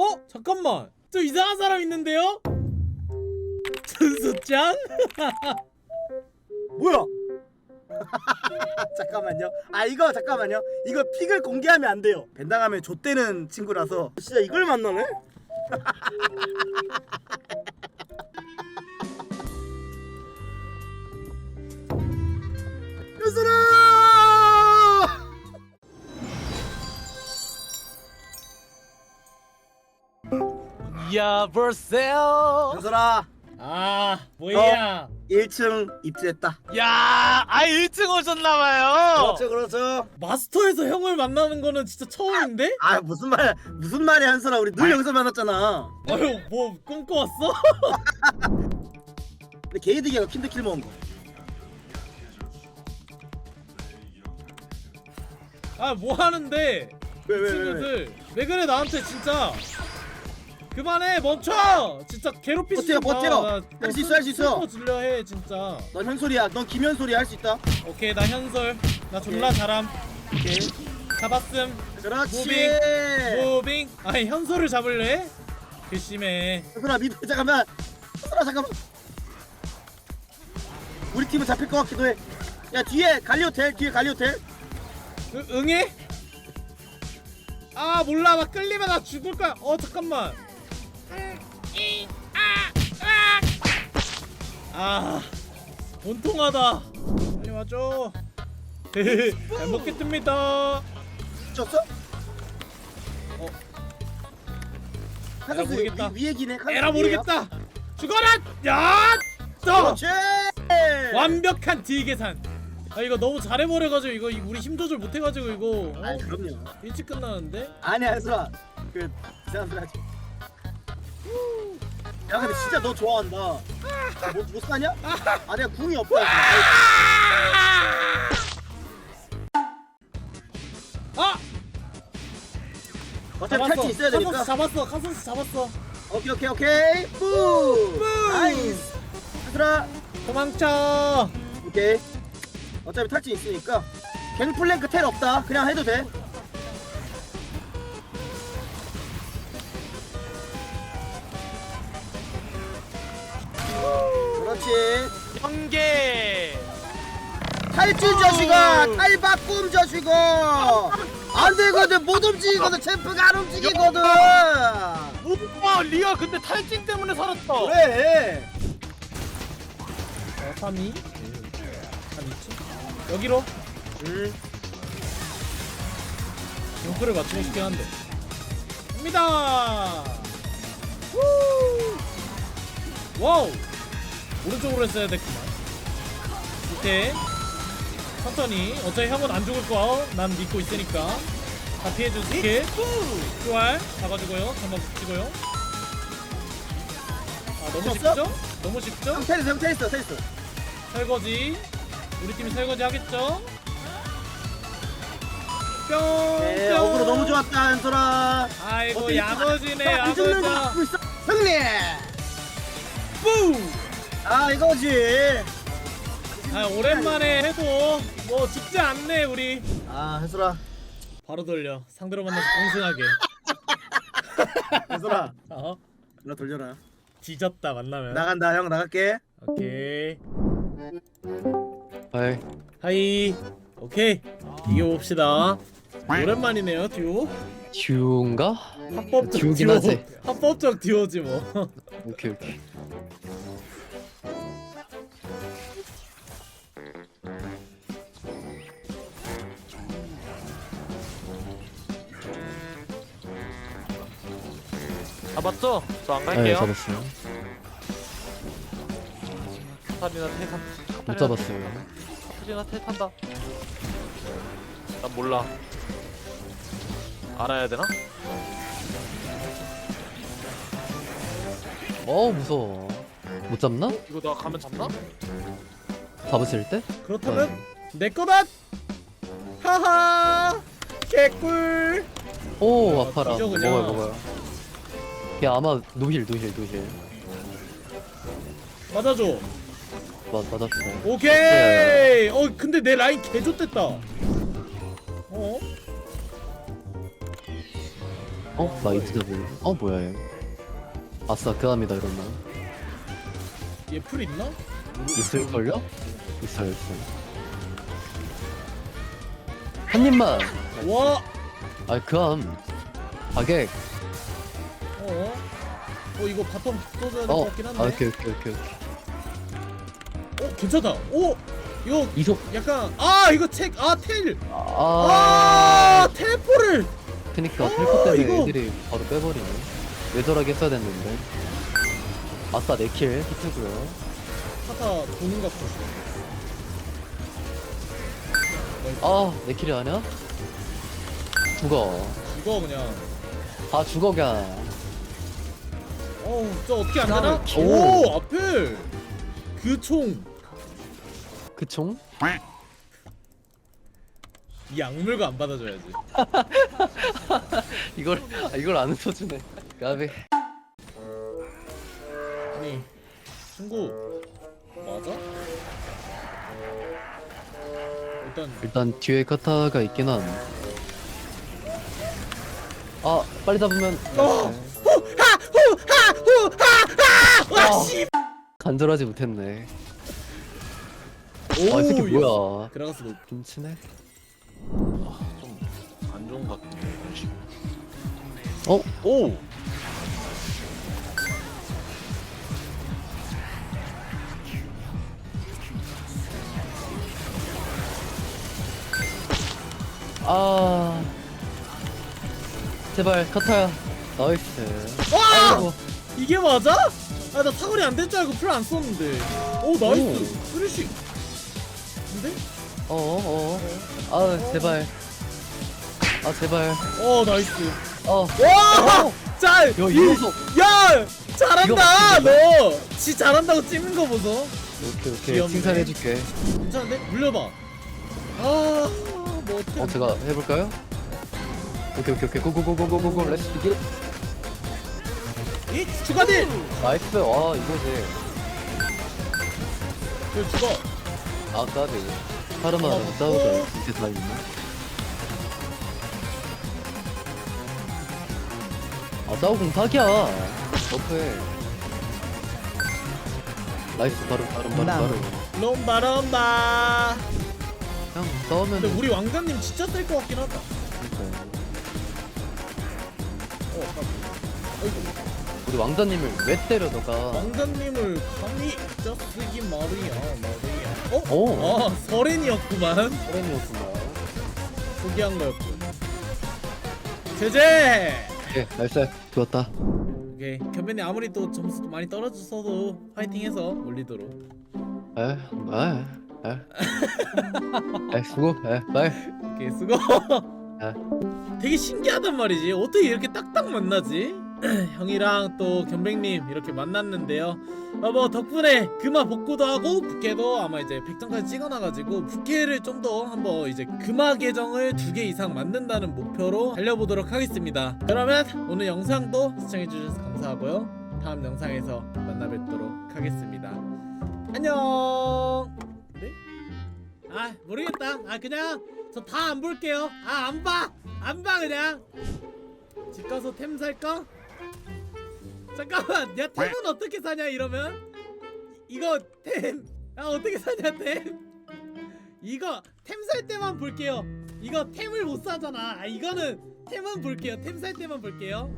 어? 잠깐만 저 이상한 사람 있는데요? 준수짱? 뭐야? 잠깐만요. 아 이거 잠깐만요. 이거 픽을 공개하면 안 돼요. 벤당하면 좆되는 친구라서 진짜 이걸 만나네? 얘들아! 야 벌써요. 얘들아 아 뭐야 1층 입주했다. 야, 아 1층 오셨나봐요. 그렇죠 그렇죠. 마스터에서 형을 만나는 거는 진짜 처음인데? 아 무슨 말 무슨 말이야 한솔아 우리 늘 여기서 만났잖아. 아유 뭐 꿈꿔왔어? 근데 게이드기가 킨드킬 먹은 거. 아 뭐 하는데 왜 왜 왜? 왜? 친구들 왜 그래 나한테 진짜 그만해 멈춰 진짜 괴롭히지 버텨, 버텨. 할수 있어, 할수 있어. 질려 해 진짜 넌 현솔이야. 넌 김현솔이 할 수 있다. 오케이 나 현설 나 졸라. 잘함 오케이. 잡았음 그렇지. 무빙. 무빙 아니 현설을 잡을래? 괘씸해 현솔아 미드 잠깐만. 현솔아 잠깐만. 우리 팀은 잡힐 것 같기도 해. 야 뒤에 갈리오텔 뒤에 갈리오텔. 응, 응해? 아 몰라 나 끌리면 나 죽을 거야 어 잠깐만 아 온통하다 빨리 와줘 잘 먹겠습니다 졌어? 어. 카선수 모르겠다. 위, 위에 기네. 에라 위에요. 모르겠다 죽어라 야! 또 그렇지. 완벽한 딜 계산 아 이거 너무 잘해버려가지고 이거 이- 우리 힘 조절 못해가지고 이거 어? 아 그럼요. 일찍 끝나는데 아니야 현솔아. 그 이상한 소리 하지. 야 근데 진짜 너 좋아한다. 뭐, 못 사냐? 아 내가 궁이 없다. 아! 어차피 탈출 있어야 되니까. 잡았어 카선스 잡았어 오케이 오케이 오케이. 뿌. 나이스. 얘들아. 도망쳐 오케이. 어차피 탈출 있으니까. 갱플랭크 텔 없다. 그냥 해도 돼. 그렇지. 연계. 탈출 자식아 탈바꿈 자식아 안 되거든. 못 움직이거든. 챔프가 안 움직이거든. 오빠 리아 근데 탈진 때문에 살았다. 그래. 어 3위 3위치 여기로? 음. 용크를 맞추고 싶긴 한데. 갑니다. 후! 와우 오른쪽으로 했어야 됐구만. 밑에 천천히. 어차피 형은 안 죽을 거야. 난 믿고 있으니까. 다 피해준 스킬. 좋알 잡아주고요. 잠깐 붙이고요. 아 너무? 쉽죠? 너무 쉽죠? 형 테니스 형 테니스 테니스. 설거지. 우리 팀이 설거지 하겠죠? 뿅 네 뿅. 어그로 너무 좋았다 현솔아. 아이고 어떻게 야무지네 안 죽는 거 야무져 갖고 있어? 승리 뿌! 아 이거지. 아 오랜만에 해도 뭐 죽지 않네 우리. 아 현솔아. 바로 돌려. 상대로 만나서 공승하게. 현솔아. 어? 나 돌려라. 뒤졌다 만나면. 나간다 형. 나갈게. 오케이. 아이. 하이. 오케이. 이겨봅시다. 오랜만이네요 듀오. 듀오인가? 합법적 듀오긴 듀오. 하지. 합법적 듀오지 뭐. 오케이 오케이 잡았죠? 저 안 네 갈게요. 잡았어요 카타리나 태산. 못 잡았어요 카타리나 태 탄다. 난 몰라. 알아야 되나? 어 무서워 못 잡나? 이거 나 가면 잡나? 잡았을 때? 그렇다면 내 거다 하하 개꿀 오 아파라 뒤져, 그냥. 먹어요 먹어요 야 아마 노힐 노힐 노힐. 맞아줘. 맞, 맞았어. 오케이! 어 근데 내 라인 개좋댔다. 어? 어? 나 이트다 보네 어 뭐야 얘? 아싸 그 다음이다 이러면. 얘 풀 있나? 있을걸요? 있어요 있어요. 한 입만! 와! 아이 그함 가객 어? 어 이거 바텀 것어 같긴 아, 한데. 오케이 오케이 오케이 오케이. 어 괜찮다. 오 이거 이속. 약간 아 이거 책아텔. 아. 아 텔포를. 그니까 아, 텔포 때문에 이거. 애들이 바로 빼버리네. 외절하게 했어야 됐는데. 아싸 4킬 히트고요. 타타 도는 것 같아. 아 4킬이 아니야? 죽어. 이거 그냥. 다 죽어 그냥 어우 저 어떻게 안 되나? 오. 오 앞에 그총이그 총? 악물고 안 받아줘야지 이걸 아, 이걸 안 써주네 까비 아니 친구 맞아? 일단 일단 뒤에 카타가 있긴 한. 아 빨리 잡으면 어! 아, 와씨 간절하지 못했네. 아이 새끼 뭐야? 그라가스 높 김치네. 안 좋은 것 같은데 어? 오 아 제발 카타야. 나이스. 와! 아이고. 이게 맞아? 아 나 사거리 안 될 줄 알고 풀 안 썼는데 오 나이스 쓰리시 근데? 어어 어. 아 제발. 아 제발. 어 나이스 어. 와! 짤! 야 이호석. 야! 잘한다 이거 너! 지 잘한다고 찍는 거 보소 오케이 오케이 귀엽네. 칭찬해줄게. 괜찮은데? 물려봐 아... 뭐 어떻게 어 제가 해볼까요? 오케이 오케이 오케이 고고고고고고고 렛츠 비긴. 이 추가딜! 나이스. 와 이거지. 그 죽어 아 까비. 하루마다 어, 싸우자 어. 이제 다 있네 아 싸우 공탁이야. 어프해. 나이스. 바로 바로 바로 바로. 롬바 롬바. 형 싸우면 근데 우리 왕자님 진짜 셀 것 같긴 하다. 어 깜- 아이고 우리 왕자님을 왜 때려 너가? 왕자님을 감히 진짜 쓰기 말이야 말이야. 어? 오. 아 서렌이었구만. 소렌이었구나. 포기한 거였군. 제제! 예 나이스 좋았다. 오케이. 견변이 아무리 또 점수 많이 떨어졌어도 파이팅해서 올리도록. 에? 뭐야 에 수고. 에 바이. 오케이 수고. 아. 되게 신기하단 말이지. 어떻게 이렇게 딱딱 만나지 형이랑 또 견백님 이렇게 만났는데요. 어, 뭐 덕분에 금화 복구도 하고 부캐도 아마 이제 100점까지 찍어놔가지고 부캐를 좀 더 한번 이제 금화 계정을 두 개 이상 만든다는 목표로 달려보도록 하겠습니다. 그러면 오늘 영상도 시청해주셔서 감사하고요. 다음 영상에서 만나 뵙도록 하겠습니다. 안녕! 네? 아 모르겠다. 아 그냥 저 다 안 볼게요. 아 안 봐! 안 봐 그냥! 집 가서 템 살까? 잠깐만 야 템은 어떻게 사냐 이러면? 이거 템아 어떻게 사냐 템? 이거 템 살 때만 볼게요. 이거 템을 못 사잖아. 아 이거는 템만 볼게요. 템 살 때만 볼게요